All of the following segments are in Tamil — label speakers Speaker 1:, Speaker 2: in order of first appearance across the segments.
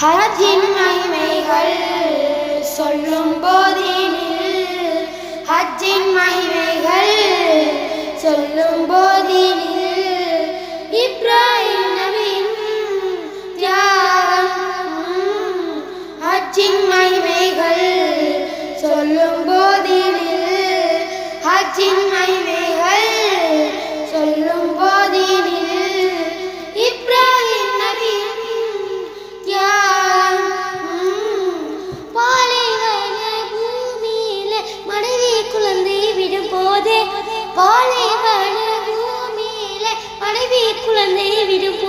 Speaker 1: ஹஜின் மகிமைகள் சொல்லும் போதினில் ஹஜ்ஜின் மகிமைகள் சொல்லும் போதினில் இப்ராஹிம் நபியின் தியாகம். ஹஜ்ஜின் மகிமைகள் சொல்லும் போதினில் ஹஜ்ஜின் மகிமை பாலைவன பூமியில மனைவி குழந்தை விடும்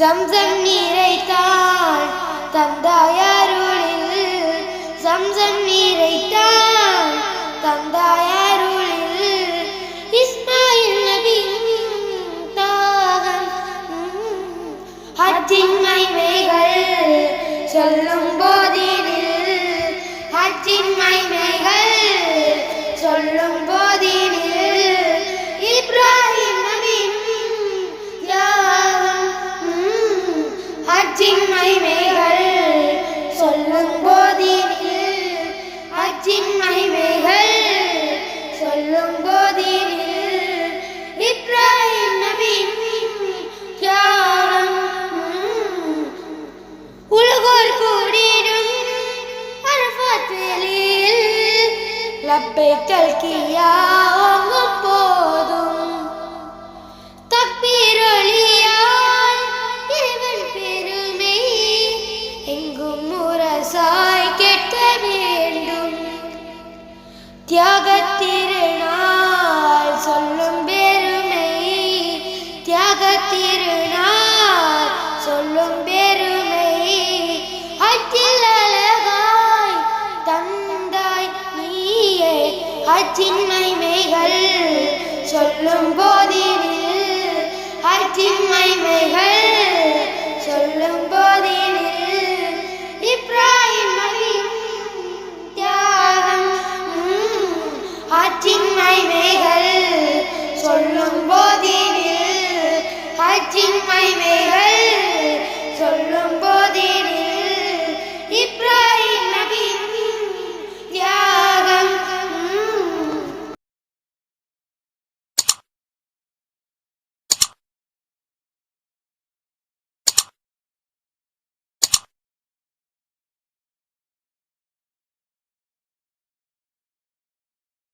Speaker 1: சம்சம் நீரைத்தான் தந்தாயருளில். சம்சம் நீரைத்தான் தந்தாயருளில். இஸ்மாயில் நபியின் தாகம். ம், ஹஜ்ஜின் மைமைகள் சொல்லும் ஹஜ்ஜின் சொல்லும் போதினில் ஹஜ்ஜின் மைமைகள் சொல்லும் போதினில் இப்ராஹிம் நபியின் தியாகம். உலகோர் கூடிடும் வெளியில் கல்கியா அச்சின்மைகள் சொல்லும் போதினில் அச்சின்மைகள் சொல்லும் போதினில் இப்ராஹிம் தியாகம். அச்சின்மைகள் சொல்லும் போதினில் அச்சின்மைகள்